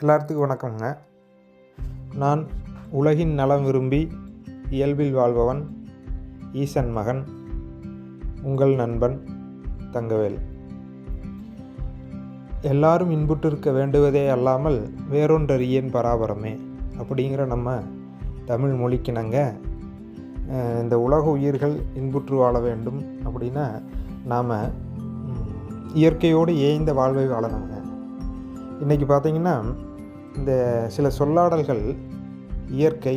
எல்லாத்துக்கும் வணக்கம்ங்க. நான் உலகின் நலம் விரும்பி இயல்பில் வாழ்பவன் ஈசன் மகன் உங்கள் நண்பன் தங்கவேல். எல்லாரும் இன்புற்றிருக்க வேண்டுவதே அல்லாமல் வேறொன்றறியேன் பராபரமே அப்படிங்கிற நம்ம தமிழ் மொழிக்கினங்க இந்த உலக உயிர்கள் இன்புற்று வாழ வேண்டும் அப்படின்னா நாம் இயற்கையோடு ஏய்ந்த வாழ்வை வாழணுங்க. இன்றைக்கி பார்த்தீங்கன்னா இந்த சில சொல்லாடல்கள் இயற்கை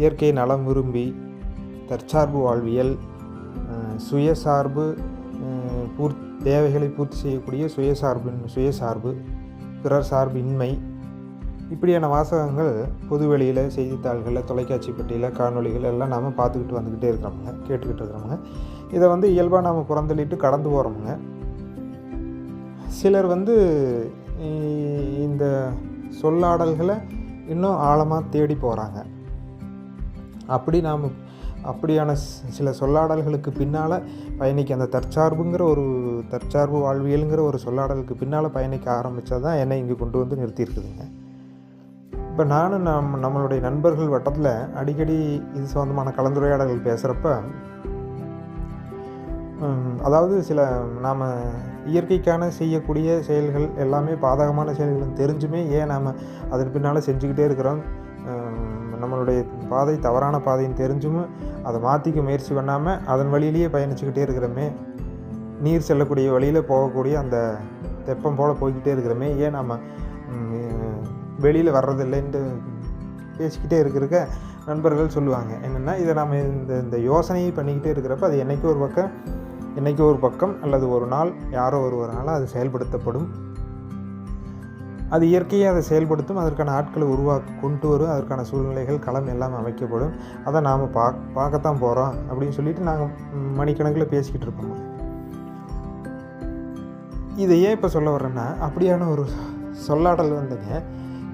இயற்கை நலம் விரும்பி தற்சார்பு வாழ்வியல் சுயசார்பு பூர் தேவைகளை பூர்த்தி செய்யக்கூடிய சுயசார்பின் சுயசார்பு பிறர் சார்பின்மை. இப்படியான வாசகங்கள் பொதுவெளியில் செய்தித்தாள்களில் தொலைக்காட்சி பெட்டியில் காணொளிகள் எல்லாம் நாம் பார்த்துக்கிட்டு வந்துக்கிட்டே இருக்கிறோமுங்க கேட்டுக்கிட்டு இருக்கிறோமுங்க. இதை வந்து இயல்பாக நாம் புறந்தள்ளிட்டு கடந்து போகிறோமுங்க சிலர் வந்து இந்த சொல்லாடல்களை இன்னும் ஆழமாக தேடி போகிறாங்க. அப்படி நாம் அப்படியான சில சொல்லாடல்களுக்கு பின்னால் பயணிக்க அந்த தற்சார்புங்கிற ஒரு தற்சார்பு வாழ்வியலுங்கிற ஒரு சொல்லாடலுக்கு பின்னால் பயணிக்க ஆரம்பித்தது தான் என்னை இங்கே கொண்டு வந்து நிறுத்தியிருக்குதுங்க. இப்போ நானும் நம் நம்மளுடைய நண்பர்கள் வட்டத்தில் அடிக்கடி இது சம்மந்தமான கலந்துரையாடல்கள் பேசுகிறப்ப அதாவது சில நாம் இயற்கைக்கான செய்யக்கூடிய செயல்கள் எல்லாமே பாதகமான செயல்கள் தெரிஞ்சுமே ஏன் நாம் அதன் பின்னால் செஞ்சுக்கிட்டே இருக்கிறோம்? நம்மளுடைய பாதை தவறான பாதைன்னு தெரிஞ்சும் அதை மாற்றிக்க முயற்சி பண்ணாமல் அதன் வழியிலேயே பயணிச்சுக்கிட்டே இருக்கிறோமே. நீர் செல்லக்கூடிய வழியில் போகக்கூடிய அந்த தெப்பம் போல் போய்கிட்டே இருக்கிறோமே. ஏன் நாம் வெளியில் வர்றதில்லைன்ட்டு பேசிக்கிட்டே இருக்கிறக்க நண்பர்கள் சொல்லுவாங்க. என்னென்னா இதை நம்ம இந்த இந்த யோசனையை பண்ணிக்கிட்டே இருக்கிறப்ப அது என்றைக்கும் ஒரு பக்கம் இன்றைக்கி ஒரு பக்கம் அல்லது ஒரு நாள் யாரோ ஒருவரால் அது செயல்படுத்தப்படும். அது இயற்கையை அதை செயல்படுத்தும் அதற்கான ஆட்களை உருவாக்கி கொண்டு வரும் அதற்கான சூழ்நிலைகள் களம் எல்லாம் அமைக்கப்படும். அதை நாம் பா பார்க்கத்தான் போகிறோம் அப்படின்னு சொல்லிட்டு நாங்கள் மணிக்கணக்கில் பேசிக்கிட்டு இருப்போம் இதை ஏன் இப்போ சொல்ல வர்றேன்னா அப்படியான ஒரு சொல்லாடல் வந்துங்க.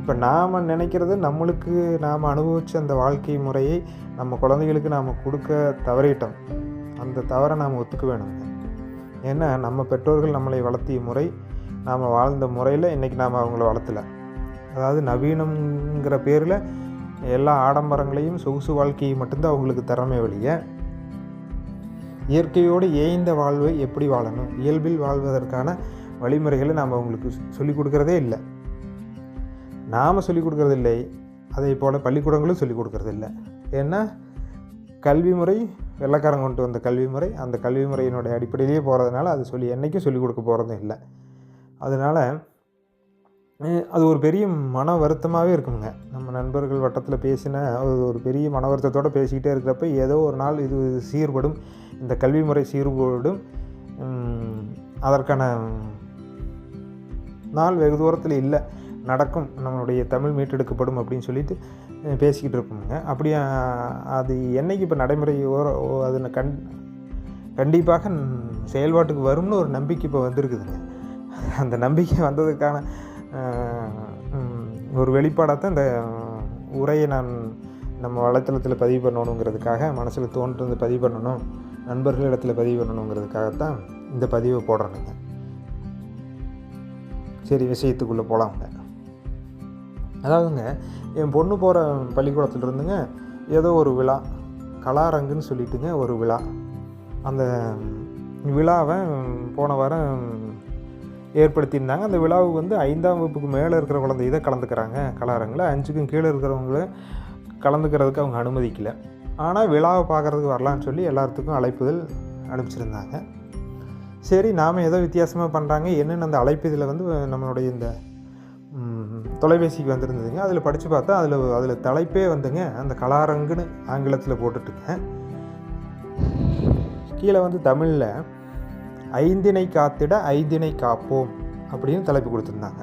இப்போ நாம் நினைக்கிறது நம்மளுக்கு நாம் அனுபவித்த அந்த வாழ்க்கை முறையை நம்ம குழந்தைகளுக்கு நாம் கொடுக்க தவறிட்டோம். அந்த தவறை நாம் ஒத்துக்க வேணுங்க ஏன்னா நம்ம பெற்றோர்கள் நம்மளை வளர்த்திய முறை நாம் வாழ்ந்த முறையில் இன்றைக்கி நாம் அவங்கள வளர்த்தல. அதாவது நவீனங்கிற பேரில் எல்லா ஆடம்பரங்களையும் சொகுசு வாழ்க்கையை மட்டும்தான் அவங்களுக்கு திறமை வழிய இயற்கையோடு ஏய்ந்த வாழ்வை எப்படி வாழணும்? இயல்பில் வாழ்வதற்கான வழிமுறைகளை நாம் அவங்களுக்கு சொல்லிக் கொடுக்கறதே இல்லை. நாம் சொல்லிக் கொடுக்கறதில்லை. அதே போல் பள்ளிக்கூடங்களும் சொல்லிக் கொடுக்குறதில்லை. ஏன்னா கல்வி முறை வெள்ளக்காரன் கொண்டு வந்த கல்வி முறை அந்த கல்வி முறையினுடைய அடிப்படையிலேயே போகிறதுனால அது சொல்லி என்றைக்கும் சொல்லிக் கொடுக்க போகிறதும் இல்லை. அதனால் அது ஒரு பெரிய மன வருத்தமாகவே இருக்குங்க. நம்ம நண்பர்கள் வட்டத்தில் பேசின அது ஒரு பெரிய மன வருத்தத்தோடு பேசிக்கிட்டே இருக்கிறப்ப ஏதோ ஒரு நாள் இது சீர்படும் இந்த கல்வி முறை சீர்படும் அதற்கான நாள் வெகு தூரத்தில் இல்லை நடக்கும் நம்மளுடைய தமிழ் மீட்டெடுக்கப்படும் அப்படின்னு சொல்லிட்டு பேசிக்கிட்டு இருப்போங்க அப்படி அது என்னைக்கு இப்போ நடைமுறை ஓர ஓ- அது கண் கண்டிப்பாக செயல்பாட்டுக்கு வரும்னு ஒரு நம்பிக்கை இப்போ வந்திருக்குதுங்க. அந்த நம்பிக்கை வந்ததுக்கான ஒரு வெளிப்பாடாக தான் இந்த உரையை நான் நம்ம வலைத்தளத்தில் பதிவு பண்ணணுங்கிறதுக்காக மனசில் தோன்றது பதிவு பண்ணணும் நண்பர்கள் இடத்துல பதிவு பண்ணணுங்கிறதுக்காகத்தான் இந்த பதிவை போடுறேனுங்க. சரி விஷயத்துக்குள்ளே போகலாங்க அதாவதுங்க என் பொண்ணு போகிற பள்ளிக்கூடத்தில் இருந்துங்க ஏதோ ஒரு விழா கலாரங்குன்னு சொல்லிட்டுங்க ஒரு விழா. அந்த விழாவை போன வாரம் ஏற்படுத்தியிருந்தாங்க. அந்த விழாவுக்கு வந்து ஐந்தாம் வகுப்புக்கு மேலே இருக்கிற குழந்தை தான் கலந்துக்கிறாங்க கலாரங்கில். அஞ்சுக்கும் கீழே இருக்கிறவங்கள கலந்துக்கிறதுக்கு அவங்க அனுமதிக்கல. ஆனால் விழாவை பார்க்குறதுக்கு வரலான்னு சொல்லி எல்லாத்துக்கும் அழைப்புதல் அனுப்பிச்சிருந்தாங்க. சரி நாம் ஏதோ வித்தியாசமாக பண்ணுறாங்க என்னென்னு அந்த அழைப்புதலில் வந்து நம்மளுடைய இந்த தொலைபேசிக்கு வந்திருந்ததுங்க. அதில் படித்து பார்த்தா அதில் அதில் தலைப்பே வந்துங்க அந்த கலாரங்குன்னு ஆங்கிலத்தில் போட்டுட்டுங்க. கீழே வந்து தமிழில் ஐந்தினை காத்திட ஐந்தினை காப்போம் அப்படின்னு தலைப்பு கொடுத்துருந்தாங்க.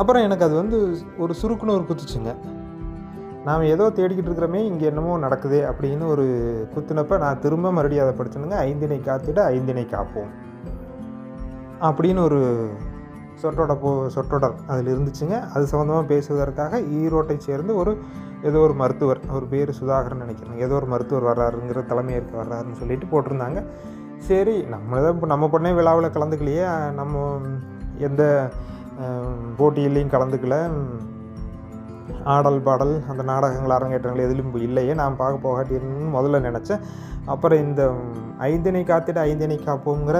அப்புறம் எனக்கு அது வந்து ஒரு சுருக்குன்னு ஒரு குத்துச்சுங்க. நாம் ஏதோ தேடிக்கிட்டு இருக்கிறோமே இங்கே என்னமோ நடக்குது அப்படின்னு ஒரு குத்துனப்போ நான் திரும்ப மறுபடியும் அதை படிச்சனுங்க ஐந்தினை காத்திட ஐந்தினை காப்போம் அப்படின்னு ஒரு சொற்றோட போ சொற்றொடர் அதில் இருந்துச்சுங்க. அது சம்மந்தமாக பேசுவதற்காக ஈரோட்டை சேர்ந்து ஒரு ஏதோ ஒரு மருத்துவர் அவர் பேர் சுதாகரன் நினைக்கிறேன். ஏதோ ஒரு மருத்துவர் வர்றாருங்கிற தலைமையேற்க வர்றாருன்னு சொல்லிட்டு போட்டிருந்தாங்க. சரி நம்மளை தான் இப்போ நம்ம பொண்ணே விழாவில் கலந்துக்கலையே. நம்ம எந்த போட்டியிலையும் கலந்துக்கல. ஆடல் பாடல் அந்த நாடகங்கள் அரங்கேற்றங்கள் எதிலும் இல்லையே. நான் பார்க்க போகாட்டின்னு முதல்ல நினச்சேன். அப்புறம் இந்த ஐந்தினை காத்திட ஐந்தினை காப்போங்கிற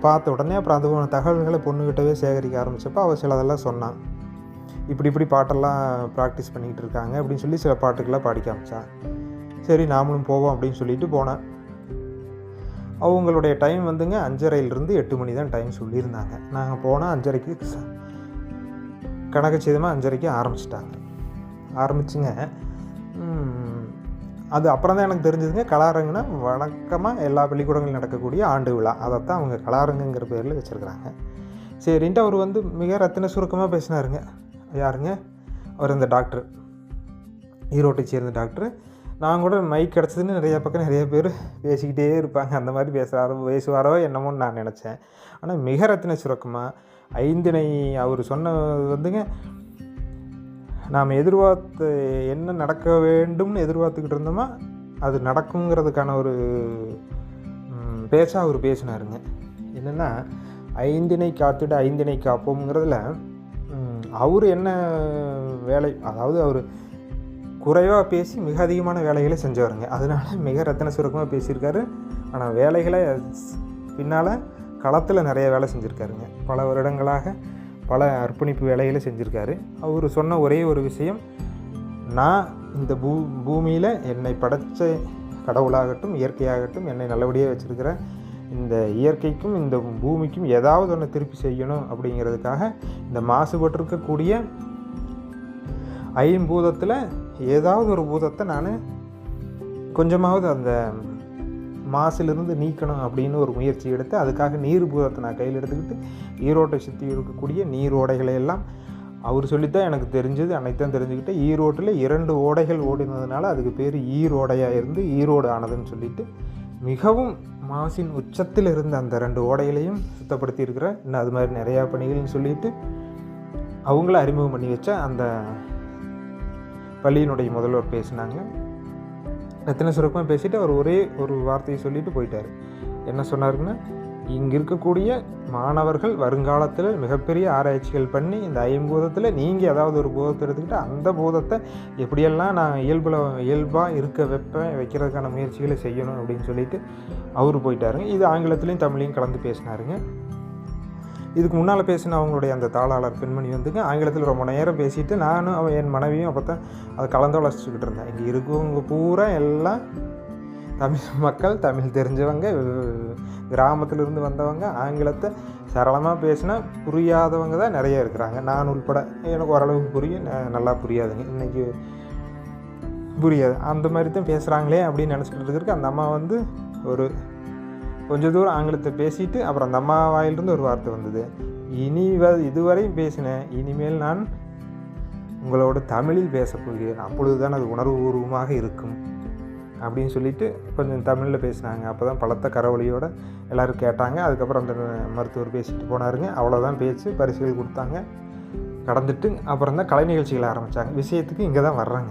பார்த்த உடனே அப்புறம் அது போன தகவல்களை பொண்ணுக்கிட்டவே சேகரிக்க ஆரம்பித்தப்போ அவள் சிலதெல்லாம் சொன்னான் இப்படி இப்படி பாட்டெல்லாம் ப்ராக்டிஸ் பண்ணிக்கிட்டு இருக்காங்க அப்படின்னு சொல்லி சில பாட்டுக்கெல்லாம் பாடிக்க ஆரம்பித்தான் சரி நாமளும் போவோம் அப்படின்னு சொல்லிட்டு போனேன் அவங்களுடைய டைம் வந்துங்க அஞ்சரையிலிருந்து எட்டு மணி தான் டைம் சொல்லியிருந்தாங்க. நாங்கள் போனால் அஞ்சரைக்கு கணக்கு கணக்கச்சிதமாக அஞ்சரைக்கு ஆரம்பிச்சிட்டாங்க. ஆரம்பிச்சுங்க. அது அப்புறம் தான் எனக்கு தெரிஞ்சதுங்க கலாரங்குனா வழக்கமாக எல்லா பள்ளிக்கூடங்களும் நடக்கக்கூடிய ஆண்டு விழா. அதைத்தான் அவங்க கலாரங்குங்கிற பேரில் வச்சுருக்குறாங்க. சரின்ட்டு அவர் வந்து மிக ரத்தின சுருக்கமாக பேசினாருங்க. யாருங்க? அவர் இந்த டாக்டர். ஈரோட்டை சேர்ந்த டாக்டர். நான் கூட மைக் கிடச்சதுன்னு நிறைய பக்கம் நிறைய பேர் பேசிக்கிட்டே இருப்பாங்க. அந்த மாதிரி பேசுகிறாரோ பேசுவாரோ என்னமோன்னு நான் நினச்சேன். ஆனால் மிக ரத்தின சுருக்கமாக ஐந்தினை அவர் சொன்னது வந்துங்க நாம் எதிர்பார்த்து என்ன நடக்க வேண்டும்னு எதிர்பார்த்துக்கிட்டு இருந்தோமோ அது நடக்குங்கிறதுக்கான ஒரு பேச்சாக அவர் பேசினாருங்க. என்னென்னா ஐந்தினை காத்திட ஐந்தினை காப்போம்ங்கிறதுல அவர் என்ன வேலை அதாவது அவர் குறைவாக பேசி மிக அதிகமான வேலைகளை செஞ்சவருங்க. அதனால மிக ரத்தன சுருக்கமாக பேசியிருக்காரு. ஆனால் வேலைகளை பின்னால் களத்தில் நிறைய வேலை செஞ்சுருக்காருங்க. பல வருடங்களாக பல அர்ப்பணிப்பு வேலைகளை செஞ்சுருக்காரு. அவர் சொன்ன ஒரே ஒரு விஷயம் நான் இந்த பூ பூமியில் என்னை படைச்ச கடவுளாகட்டும் இயற்கையாகட்டும் என்னை நல்லபடியாக வச்சுருக்கிற இந்த இயற்கைக்கும் இந்த பூமிக்கும் ஏதாவது ஒன்று திருப்பி செய்யணும் அப்படிங்கிறதுக்காக இந்த மாசுபட்டிருக்கக்கூடிய ஐம்பூதத்தில் ஏதாவது ஒரு பூதத்தை நான் கொஞ்சமாவது அந்த மாசிலிருந்து நீக்கணும் அப்படின்னு ஒரு முயற்சி எடுத்து அதுக்காக நீர் பூதத்தை நான் கையில் எடுத்துக்கிட்டு ஈரோட்டை சுற்றி இருக்கக்கூடிய நீர் ஓடைகளை எல்லாம் அவர் சொல்லித்தான் எனக்கு தெரிஞ்சது அனைத்தும் தெரிஞ்சுக்கிட்டு ஈரோட்டில் இரண்டு ஓடைகள் ஓடினதுனால அதுக்கு பேர் ஈரோடையாக இருந்து ஈரோடு ஆனதுன்னு சொல்லிட்டு மிகவும் மாசின் உச்சத்தில் இருந்த அந்த ரெண்டு ஓடைகளையும் சுத்தப்படுத்தியிருக்கிறேன் இன்னும் அது மாதிரி நிறையா பணிகள்னு சொல்லிட்டு அவங்கள அறிமுகம் பண்ணி வச்ச அந்த பள்ளியினுடைய முதல்வர் பேசினாங்க. எத்தனை சுருக்கமாக பேசிட்டு அவர் ஒரே ஒரு வார்த்தையை சொல்லிட்டு போயிட்டார். என்ன சொன்னாருன்னா இங்கே இருக்கக்கூடிய மாணவர்கள் வருங்காலத்தில் மிகப்பெரிய ஆராய்ச்சிகள் பண்ணி இந்த ஐம்பூதத்தில் நீங்கள் ஏதாவது ஒரு பூதத்தை எடுத்துக்கிட்டு அந்த பூதத்தை எப்படியெல்லாம் நான் இயல்பில் இயல்பாக இருக்க வைப்பேன் வைக்கிறதுக்கான முயற்சிகளை செய்யணும் அப்படின்னு சொல்லிட்டு அவர் போயிட்டாருங்க. இது ஆங்கிலத்துலேயும் தமிழையும் கலந்து பேசினாருங்க. இதுக்கு முன்னால் பேசின அவங்களுடைய அந்த தாளாளர் பெண்மணி வந்துங்க ஆங்கிலத்தில் ரொம்ப நேரம் பேசிட்டு நானும் அவன் என் மனைவியும் அப்போ தான் அதை கலந்தோலசிச்சுக்கிட்டு இருந்தேன். இங்கே இருக்கவங்க பூரா எல்லாம் தமிழ் மக்கள் தமிழ் தெரிஞ்சவங்க கிராமத்திலிருந்து வந்தவங்க ஆங்கிலத்தை சரளமாக பேசினா புரியாதவங்க தான் நிறைய இருக்கிறாங்க. நான் உள்பட எனக்கு ஓரளவுக்கு புரியும் நல்லா புரியாதுங்க. இன்றைக்கி புரியாது. அந்த மாதிரி தான் பேசுகிறாங்களே அப்படின்னு நினச்சிக்கிட்டு இருக்கிறதுக்கு அந்த அம்மா வந்து ஒரு கொஞ்ச தூரம் ஆங்கிலத்தை பேசிட்டு அப்புறம் அந்த அம்மா வாயிலிருந்து ஒரு வார்த்தை வந்தது. இனி வ இதுவரையும் பேசினேன். இனிமேல் நான் உங்களோட தமிழில் பேசப்போகிறேன் அப்பொழுதுதான் அது உணர்வுபூர்வமாக இருக்கும். அப்படின்னு சொல்லிட்டு கொஞ்சம் தமிழில் பேசினாங்க. அப்போ தான் பலத்த கரவொலியோட எல்லோரும் கேட்டாங்க. அதுக்கப்புறம் அந்த மருத்துவர் பேசிட்டு போனாருங்க. அவ்வளோதான் பேச்சு பரிசுகள் கொடுத்தாங்க. கடந்துட்டு அப்புறம் தான் கலை நிகழ்ச்சிகள் ஆரம்பித்தாங்க விஷயத்துக்கு இங்கே தான் வர்றாங்க.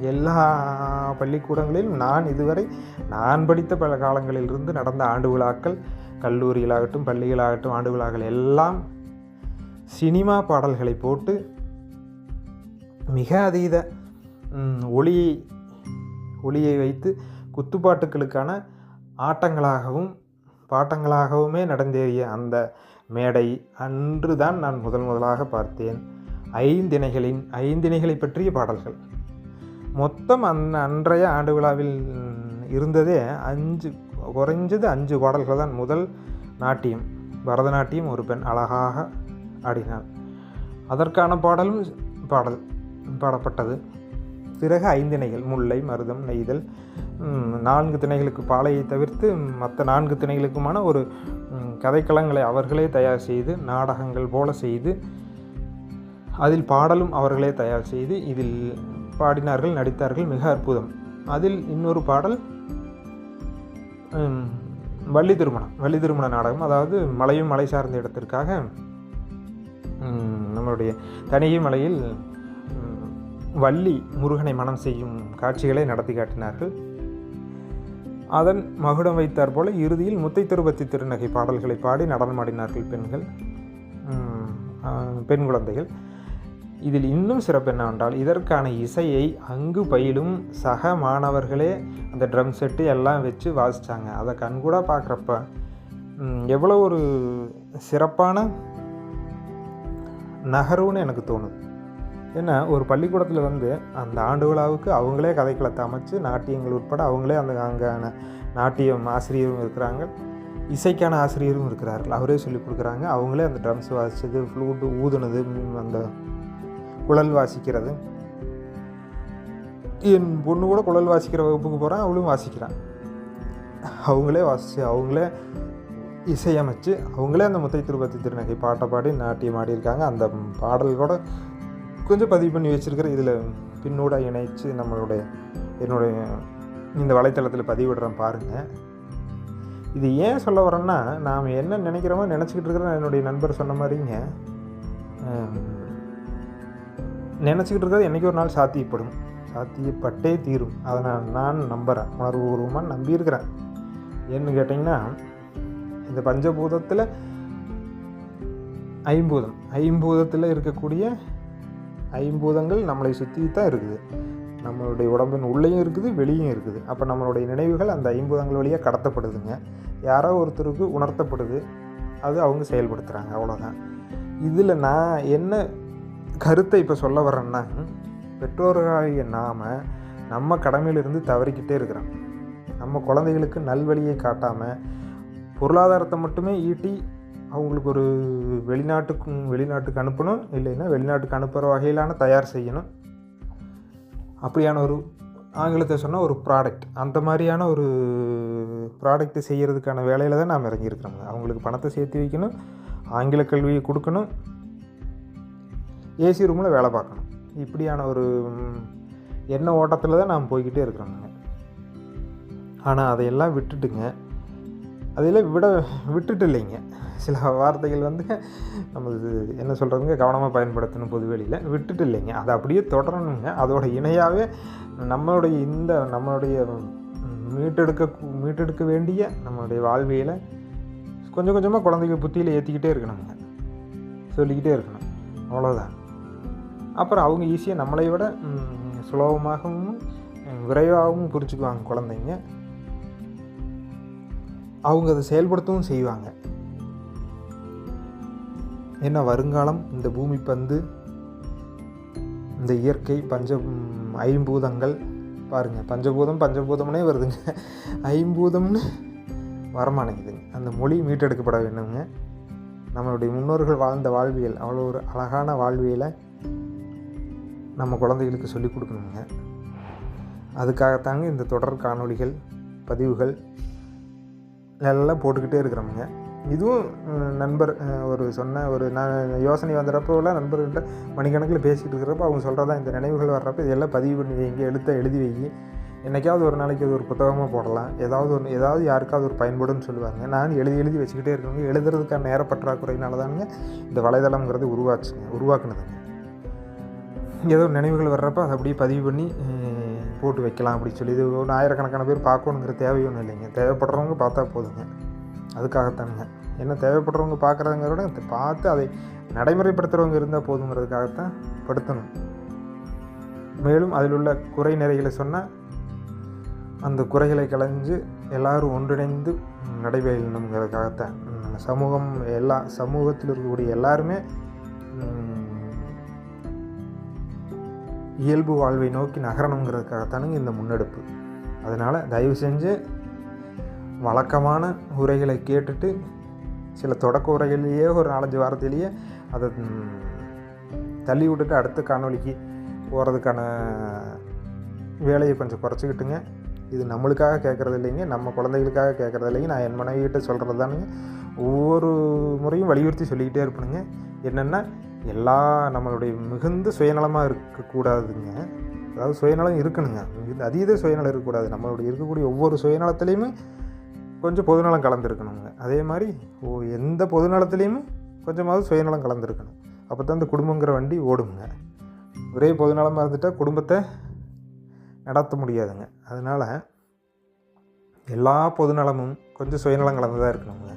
எல்லா பள்ளிக்கூடங்களிலும் நான் இதுவரை நான் படித்த பல காலங்களிலிருந்து நடந்த ஆண்டு விழாக்கள் கல்லூரிகளாகட்டும் பள்ளிகளாகட்டும் ஆண்டு விழாக்கள் எல்லாம் சினிமா பாடல்களை போட்டு மிக அதீத ஒளி ஒளியை வைத்து குத்துப்பாட்டுக்களுக்கான ஆட்டங்களாகவும் பாட்டங்களாகவுமே நடந்தேறிய அந்த மேடை அன்று தான் நான் முதல் முதலாக பார்த்தேன். ஐந்திணைகளின் ஐந்திணைகளை பற்றிய பாடல்கள். மொத்தம் அந் அன்றைய ஆண்டு விழாவில் இருந்ததே அஞ்சு குறைஞ்சது அஞ்சு பாடல்கள் தான் முதல் நாட்டியம். பரதநாட்டியம் ஒரு பெண் அழகாக ஆடினாள். அதற்கான பாடலும் பாடல் பாடப்பட்டது. பிறகு ஐந்திணைகள் முல்லை மருதம் நெய்தல் நான்கு திணைகளுக்கு பாலையை தவிர்த்து மற்ற நான்கு திணைகளுக்குமான ஒரு கதைக்களங்களை அவர்களே தயார் செய்து நாடகங்கள் போல செய்து அதில் பாடலும் அவர்களே தயார் செய்து இதில் பாடினார்கள் நடித்தார்கள் மிக அற்புதம். அதில் இன்னொரு பாடல் வள்ளி திருமணம் வள்ளி திருமண நாடகம். அதாவது மலையும் மலை சார்ந்த இடத்திற்காக நம்மளுடைய தனிகை மலையில் வள்ளி முருகனை மனம் செய்யும் காட்சிகளை நடத்தி காட்டினார்கள். அதன் மகுடம் வைத்தார் போல இறுதியில் முத்தை திருபத்தி திருநகை பாடல்களை பாடி நடனமாடினார்கள் பெண்கள் பெண் குழந்தைகள். இதில் இன்னும் சிறப்பு என்னவென்றால் இதற்கான இசையை அங்கு பயிலும் சக மாணவர்களே அந்த ட்ரம் செட்டு எல்லாம் வச்சு வாசித்தாங்க அதை கண்கூடாக பார்க்குறப்ப எவ்வளோ ஒரு சிறப்பான நகர்வுன்னு எனக்கு தோணுது. ஏன்னா ஒரு பள்ளிக்கூடத்தில் வந்து அந்த ஆண்டு விழாவுக்கு அவங்களே கதைக்களத்தை அமைச்சு நாட்டியங்கள் உட்பட அவங்களே அந்த அங்கான நாட்டியம் ஆசிரியரும் இருக்கிறாங்க. இசைக்கான ஆசிரியரும் இருக்கிறார்கள். அவரே சொல்லிக் கொடுக்குறாங்க. அவங்களே அந்த ட்ரம்ஸ் வாசித்தது ஃப்ளூட்டு ஊதுனது அந்த குழல் வாசிக்கிறது. என் பொண்ணு கூட குழல் வாசிக்கிற வகுப்புக்கு போகிறான் அவளும் வாசிக்கிறான். அவங்களே வாசித்து அவங்களே இசையமைச்சு அவங்களே அந்த முத்தை திருப்பதி திருநகை பாட்டை பாடி நாட்டியம் ஆடியிருக்காங்க. அந்த பாடல் கூட கொஞ்சம் பதிவு பண்ணி வச்சுருக்கிற இதில் பின்னோட இணைச்சு நம்மளுடைய என்னுடைய இந்த வலைத்தளத்தில் பதிவிடுறேன் பாருங்கள் இது ஏன் சொல்ல வரேன்னா நாம் என்ன நினைக்கிறோமோ நினச்சிக்கிட்டு இருக்கிற என்னுடைய நண்பர் சொன்ன மாதிரிங்க. நினச்சிக்கிட்டு இருக்கிறது என்றைக்கு ஒரு நாள் சாத்தியப்படும். சாத்தியப்பட்டே தீரும். அதை நான் நான் நம்புகிறேன் உணர்வுபூர்வமாக நம்பியிருக்கிறேன். ஏன்னு கேட்டிங்கன்னா இந்த பஞ்சபூதத்தில் ஐம்பூதம். ஐம்பூதத்தில் இருக்கக்கூடிய ஐம்பூதங்கள் நம்மளை சுற்றி தான் இருக்குது. நம்மளுடைய உடம்பின் உள்ளேயும் இருக்குது வெளியும் இருக்குது. அப்போ நம்மளுடைய நினைவுகள் அந்த ஐம்பூதங்கள் வழியாக கடத்தப்படுதுங்க. யாரோ ஒருத்தருக்கு உணர்த்தப்படுது. அது அவங்க செயல்படுத்துகிறாங்க அவ்வளோதான் இதில் நான் என்ன கருத்தை இப்போ சொல்ல வர்றேன்னா பெற்றோர்களாகிய நாம் நம்ம கடமையிலிருந்து தவறிக்கிட்டே இருக்கிறோம். நம்ம குழந்தைகளுக்கு நல்வழியை காட்டாமல் பொருளாதாரத்தை மட்டுமே ஈட்டி அவங்களுக்கு ஒரு வெளிநாட்டுக்கு வெளிநாட்டுக்கு அனுப்பணும் இல்லைன்னா வெளிநாட்டுக்கு அனுப்புகிற வகையிலான தயார் செய்யணும். அப்படியான ஒரு ஆங்கிலத்தை சொன்னால் ஒரு ப்ராடக்ட் அந்த மாதிரியான ஒரு ப்ராடக்ட்டு செய்கிறதுக்கான வேலையில் தான் நாம் இறங்கியிருக்கிறோங்க அவங்களுக்கு பணத்தை சேர்த்து வைக்கணும் ஆங்கில கல்வியை கொடுக்கணும். ஏசி ரூமில் வேலை பார்க்கணும். இப்படியான ஒரு எண்ண ஓட்டத்தில் தான் நாம் போய்கிட்டே இருக்கிறோங்க ஆனால் அதையெல்லாம் விட்டுட்டுங்க. அதையெல்லாம் விட விட்டுட்டு இல்லைங்க. சில வார்த்தைகள் வந்து நம்ம என்ன சொல்கிறதுங்க கவனமாக பயன்படுத்தணும் பொதுவெளியில் விட்டுட்டு இல்லைங்க. அதை அப்படியே தொடரணுங்க. அதோட இணையாகவே நம்மளுடைய இந்த நம்மளுடைய மீட்டெடுக்க மீட்டெடுக்க வேண்டிய நம்மளுடைய வாழ்வியில் கொஞ்சம் கொஞ்சமாக குழந்தைங்க புத்தியில் ஏற்றிக்கிட்டே இருக்கணுங்க. சொல்லிக்கிட்டே இருக்கணும். அவ்வளோதான் அப்புறம் அவங்க ஈஸியாக நம்மளை விட சுலபமாகவும் விரைவாகவும் புரிஞ்சுக்குவாங்க குழந்தைங்க. அவங்க அதை செயல்படுத்தவும் செய்வாங்க. என்ன வருங்காலம் இந்த பூமி பந்து இந்த இயற்கை பஞ்ச ஐம்பூதங்கள் பாருங்கள் பஞ்சபூதம் பஞ்சபூதம்னே வருதுங்க. ஐம்பூதம்னு வரமாட்டேங்குதுங்க. அந்த மொழி மீட்டெடுக்கப்பட வேண்டுங்க. நம்மளுடைய முன்னோர்கள் வாழ்ந்த வாழ்வியல் அவ்வளோ ஒரு அழகான வாழ்வியலை நம்ம குழந்தைகளுக்கு சொல்லிக் கொடுக்கணுங்க. அதுக்காகத்தாங்க இந்த தொடர் காணொலிகள் பதிவுகள் எல்லாம் போட்டுக்கிட்டே இருக்கிறோமுங்க. இதுவும் நண்பர் ஒரு சொன்ன ஒரு நான் யோசனை வந்துடுறப்போலாம் நண்பர்கிட்ட மணிக்கணக்கில் பேசிகிட்டு இருக்கிறப்ப அவங்க சொல்கிறதா இந்த நினைவுகள் வர்றப்ப இதெல்லாம் பதிவு பண்ணி வைங்க எழுத்த எழுதி வைங்க என்றைக்காவது ஒரு நாளைக்கு அது ஒரு புத்தகமாக போடலாம். ஏதாவது ஒன்று ஏதாவது யாருக்காவது ஒரு பயன்படும்னு சொல்லுவாங்க. நான் எழுதி எழுதி வச்சுக்கிட்டே இருக்கவங்க எழுதுறதுக்கான நேர பற்றாக்குறையினால தானுங்க இந்த வலைதளம்ங்கிறது உருவாச்சுங்க உருவாக்குனதுங்க. ஏதோ நினைவுகள் வர்றப்ப அதை அப்படியே பதிவு பண்ணி போட்டு வைக்கலாம் அப்படின்னு சொல்லி. இது ஒன்று ஆயிரக்கணக்கான பேர் பார்க்கணுங்கிற தேவை ஒன்றும் இல்லைங்க. தேவைப்படுறவங்க பார்த்தா போதுங்க. அதுக்காகத்தானுங்க. என்ன தேவைப்படுறவங்க பார்க்குறதுங்கிறத விட பார்த்து அதை நடைமுறைப்படுத்துகிறவங்க இருந்தால் போதுங்கிறதுக்காகத்தான் படுத்தணும். மேலும் அதில் உள்ள குறை நிறைகளை சொன்னால் அந்த குறைகளை களைஞ்சு எல்லோரும் ஒன்றிணைந்து நடைபெறணுங்கிறதுக்காகத்தான் சமூகம் எல்லா சமூகத்தில் இருக்கக்கூடிய எல்லாருமே இயல்பு வாழ்வை நோக்கி நகரணுங்கிறதுக்காகத்தானுங்க இந்த முன்னெடுப்பு. அதனால் தயவு செஞ்சு வழக்கமான உரைகளை கேட்டுட்டு சில தொடக்க உரைகளிலேயே ஒரு நாலஞ்சு வாரத்திலேயே அதை தள்ளி விட்டுட்டு அடுத்த காணொளிக்கு போகிறதுக்கான வேலையை கொஞ்சம் குறைச்சிக்கிட்டுங்க. இது நம்மளுக்காக கேட்குறது இல்லைங்க நம்ம குழந்தைகளுக்காக கேட்குறது இல்லைங்க. நான் என் மனைவிகிட்ட சொல்கிறது தானுங்க ஒவ்வொரு முறையும் வலியுறுத்தி சொல்லிக்கிட்டே இருப்பணுங்க என்னென்னா எல்லா நம்மளுடைய மிகுந்த சுயநலமாக இருக்கக்கூடாதுங்க. அதாவது சுயநலம் இருக்கணுங்க. மிகுந்த அதீத சுயநலம் இருக்கக்கூடாது. நம்மளுடைய இருக்கக்கூடிய ஒவ்வொரு சுயநலத்துலேயுமே கொஞ்சம் பொதுநலம் கலந்துருக்கணுங்க. அதே மாதிரி ஓ எந்த பொதுநலத்துலேயுமே கொஞ்சமாவது சுயநலம் கலந்துருக்கணும். அப்போ தான் இந்த குடும்பங்கிற வண்டி ஓடுங்க. ஒரே பொதுநலமாக இருந்துட்டால் குடும்பத்தை நடத்த முடியாதுங்க. அதனால் எல்லா பொதுநலமும் கொஞ்சம் சுயநலம் கலந்ததாக இருக்கணுங்க.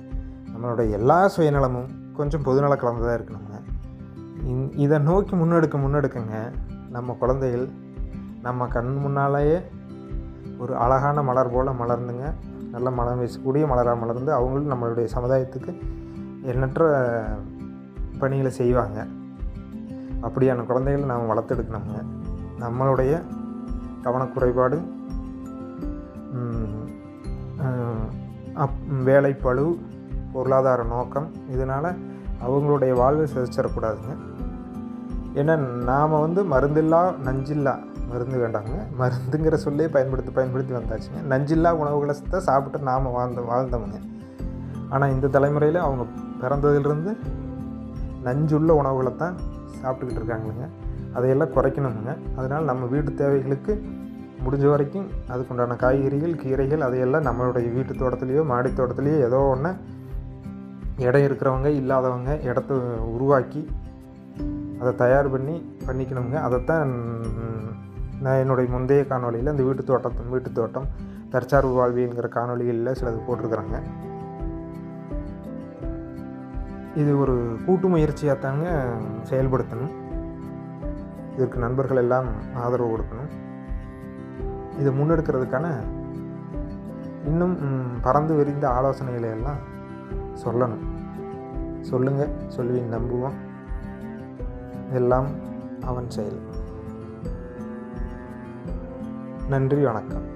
நம்மளுடைய எல்லா சுயநலமும் கொஞ்சம் பொதுநலம் கலந்ததாக இருக்கணுங்க. இதை நோக்கி முன்னெடுக்க முன்னெடுக்குங்க. நம்ம குழந்தைகள் நம்ம கண் முன்னாலேயே ஒரு அழகான மலர் போல் மலர்ந்துங்க. நல்ல மலம் வீசக்கூடிய மலராக மலர்ந்து அவங்களும் நம்மளுடைய சமுதாயத்துக்கு எண்ணற்ற பணிகளை செய்வாங்க. அப்படியான குழந்தைகளை நாம் வளர்த்தெடுக்கணுங்க. நம்மளுடைய கவனக்குறைபாடு அப் வேலைப்பளு பொருளாதார நோக்கம் இதனால் அவங்களுடைய வாழ்வை சிதைச்சிடக்கூடாதுங்க ஏன்னா நாம் வந்து மருந்தில்லா நஞ்சில்லா மருந்து வேண்டாங்க. மருந்துங்கிற சொல்லே பயன்படுத்தி பயன்படுத்தி வந்தாச்சுங்க. நஞ்சில்லா உணவுகளை தான் சாப்பிட்டு நாம் வாழ்ந்த வாழ்ந்தவங்க. ஆனால் இந்த தலைமுறையில் அவங்க பிறந்ததிலிருந்து நஞ்சுள்ள உணவுகளை தான் சாப்பிட்டுக்கிட்டு இருக்காங்களுங்க அதையெல்லாம் குறைக்கணுங்க. அதனால் நம்ம வீட்டு தேவைகளுக்கு முடிஞ்ச வரைக்கும் அதுக்குண்டான காய்கறிகள் கீரைகள் அதையெல்லாம் நம்மளுடைய வீட்டு தோட்டத்துலேயோ மாடி தோட்டத்துலேயோ ஏதோ ஒன்று இடம் இருக்கிறவங்க இல்லாதவங்க இடத்த உருவாக்கி அதை தயார் பண்ணி பண்ணிக்கணுங்க. அதைத்தான் நான் என்னுடைய முந்தைய காணொளியில் இந்த வீட்டு தோட்டம் வீட்டு தோட்டம் தற்சார்பு வாழ்வியல்ங்கிற காணொளிகளில் சிலது போட்டிருக்கிறாங்க. இது ஒரு கூட்டு முயற்சியாக தாங்க செயல்படுத்தணும். இதற்கு நண்பர்கள் எல்லாம் ஆதரவு கொடுக்கணும். இதை முன்னெடுக்கிறதுக்கான இன்னும் பறந்து விரிந்த ஆலோசனைகளை எல்லாம் சொல்லணும். சொல்லுங்கள் சொல்லுவீங்க நம்புவோம். எல்லாம் அவன் செயல். நன்றி வணக்கம்.